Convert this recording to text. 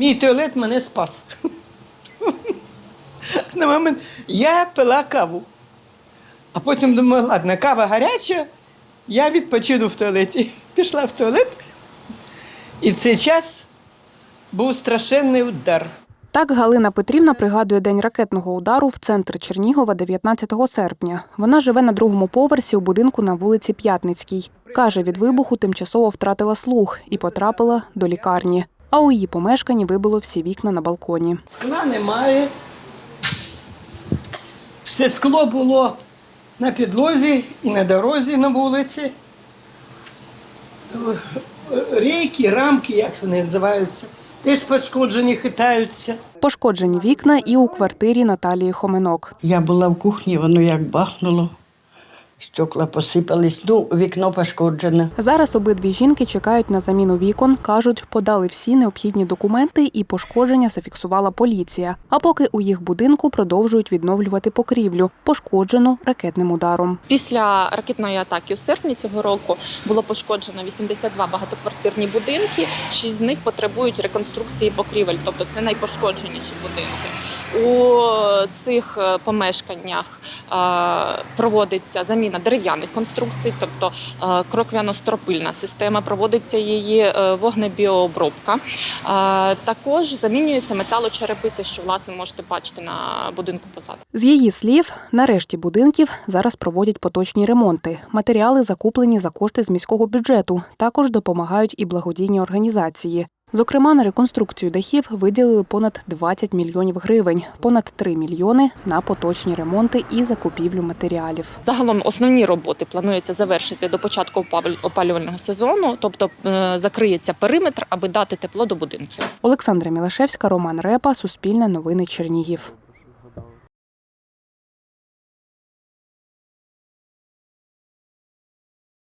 Мій туалет мене спас. На момент я пила каву. А потім думала, ладно, кава гаряча, я відпочину в туалеті. Пішла в туалет. І в цей час був страшенний удар. Так Галина Петрівна пригадує день ракетного удару в центр Чернігова 19 серпня. Вона живе на другому поверсі у будинку на вулиці П'ятницькій. Каже, від вибуху тимчасово втратила слух і потрапила до лікарні. А у її помешканні вибило всі вікна на балконі. Скла немає. Все скло було на підлозі і на дорозі на вулиці. Рейки, рамки, як вони називаються, теж пошкоджені, хитаються. Пошкоджені вікна і у квартирі Наталії Хоменок. Я була в кухні, воно як бахнуло. Стекла посипались, ну, вікно пошкоджене. Зараз обидві жінки чекають на заміну вікон. кажуть, подали всі необхідні документи і пошкодження зафіксувала поліція. А поки у їх будинку продовжують відновлювати покрівлю, пошкоджену ракетним ударом. Після ракетної атаки у серпні цього року було пошкоджено 82 багатоквартирні будинки. Шість з них потребують реконструкції покрівель, тобто це найпошкодженіші будинки. У цих е, помешканнях е, проводиться заміна дерев'яних конструкцій, тобто е, кроквяно-стропильна система, проводиться її е, вогнебіообробка. Е, Також замінюється металочерепиця, що власне можете бачити на будинку позаду. З її слів, на решті будинків зараз проводять поточні ремонти. Матеріали закуплені за кошти з міського бюджету. Також допомагають і благодійні організації. Зокрема, на реконструкцію дахів виділили понад 20 мільйонів гривень, понад 3 мільйони на поточні ремонти і закупівлю матеріалів. Загалом основні роботи планується завершити до початку опалювального сезону, тобто е, закриється периметр, аби дати тепло до будинків. Олександра Мілашевська, Роман Репа, Суспільне новини Чернігів.